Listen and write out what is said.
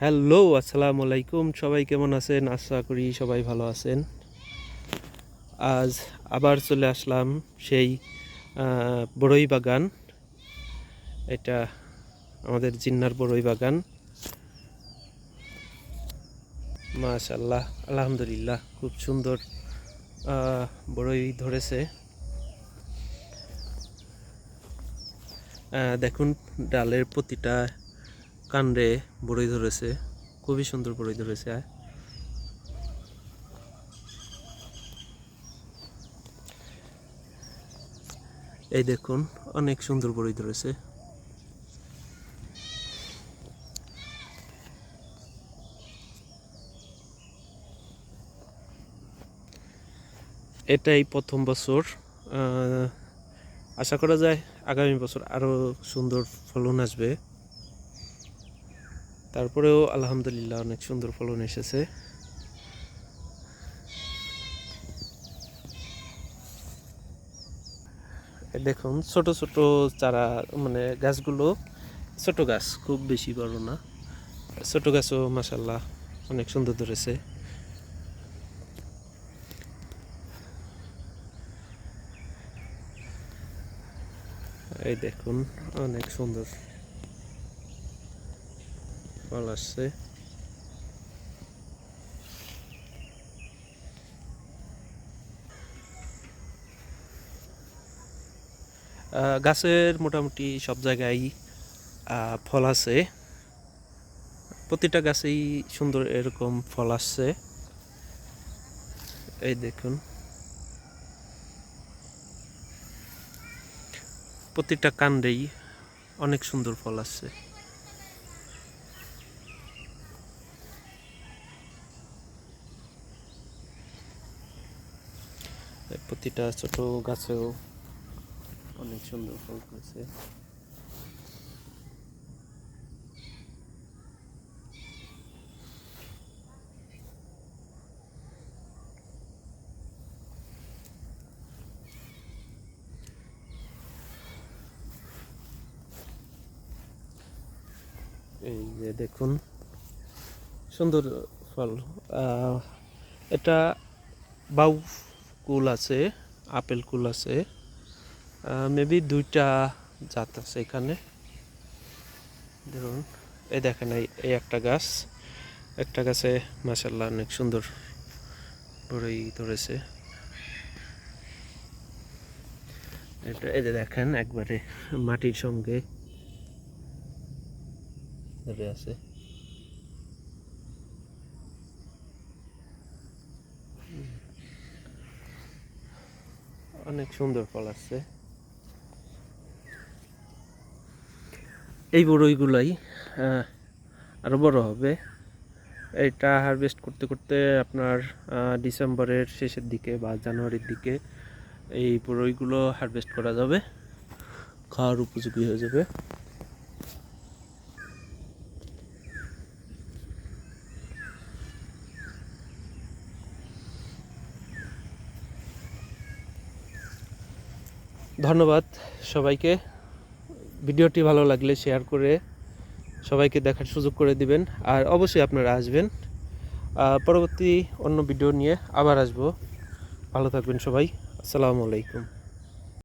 Hello, আসসালামু আলাইকুম। সবাই কেমন আছেন? আশা করি সবাই ভালো আছেন। আজ আবার চলে আসলাম সেই বড়ই বাগান। এটা আমাদের জিন্নার বড়ই বাগান। মাশাল্লাহ আলহামদুলিল্লাহ, খুব সুন্দর বড়ই ধরেছে। দেখুন, ডালের প্রতিটা কাণ্ডে বড়ই ধরেছে, খুবই সুন্দর বড়ই ধরেছে। এই দেখুন, অনেক সুন্দর বড়ই ধরেছে। এটাই প্রথম বছর আশা করা যায় আগামী বছর আরও সুন্দর ফলন আসবে। তারপরেও আলহামদুলিল্লাহ অনেক সুন্দর ফলন এসেছে। দেখুন, ছোট ছোট চারা মানে গাছগুলো, ছোট গাছ, খুব বেশি বড় না। ছোট গাছও মাসাল্লাহ অনেক সুন্দর ধরেছে। এই দেখুন, অনেক সুন্দর। ফল আসছে গাছের মোটামুটি সব জায়গায় ফল আছে। প্রতিটা গাছেই সুন্দর এরকম ফল আসছে। এই দেখুন। প্রতিটা কাণ্ডেই অনেক সুন্দর ফল আসছে। প্রতিটা ছোট গাছেও অনেক সুন্দর ফল করেছে এই যে দেখুন সুন্দর ফল। এটা বাউ কুল আছে, আপেল কুল আছে মেবি দুইটা জাত আছে এখানে। ধরুন, এই দেখেন এই একটা গাছ, একটা গাছে মাসাল্লাহ অনেক সুন্দর বড়ই ধরেছে। এটা, এই দেখেন, একবারে মাটির সঙ্গে ধরে আছে। অনেক সুন্দর ফল আসছে। এই বড়ইগুলাই আরও বড় হবে। এটা হারভেস্ট করতে করতে আপনার ডিসেম্বরের শেষের দিকে বা জানুয়ারির দিকে এই বড়ইগুলো হারভেস্ট করা যাবে। খাওয়ার উপযোগী হয়ে যাবে। ধন্যবাদ সবাইকে। ভিডিওটি ভালো লাগলে শেয়ার করে সবাইকে দেখার সুযোগ করে দিবেন আর অবশ্যই আপনারা আসবেন। পরবর্তী অন্য ভিডিও নিয়ে আবার আসব। ভালো থাকবেন সবাই। আসসালামু আলাইকুম।